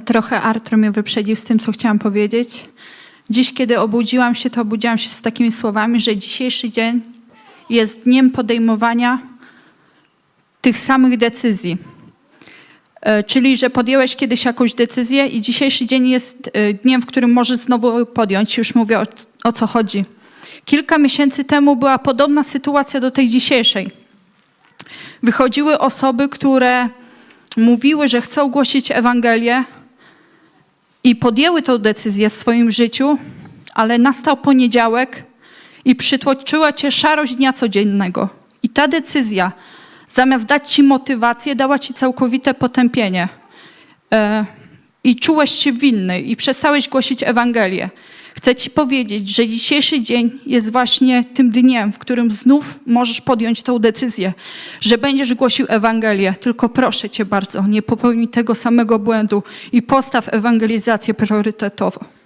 Trochę Artur mnie wyprzedził z tym, co chciałam powiedzieć. Dziś, kiedy obudziłam się, to obudziłam się z takimi słowami, że dzisiejszy dzień jest dniem podejmowania tych samych decyzji. E, Czyli, że podjęłeś kiedyś jakąś decyzję i dzisiejszy dzień jest e, dniem, w którym możesz znowu podjąć. Już mówię o, o co chodzi. Kilka miesięcy temu była podobna sytuacja do tej dzisiejszej. Wychodziły osoby, które mówiły, że chcą głosić Ewangelię i podjęły tę decyzję w swoim życiu, ale nastał poniedziałek i przytłoczyła cię szarość dnia codziennego. I ta decyzja, zamiast dać ci motywację, dała ci całkowite potępienie. E, I czułeś się winny i przestałeś głosić Ewangelię. Chcę ci powiedzieć, że dzisiejszy dzień jest właśnie tym dniem, w którym znów możesz podjąć tą decyzję, że będziesz głosił Ewangelię. Tylko proszę cię bardzo, nie popełnij tego samego błędu i postaw ewangelizację priorytetowo.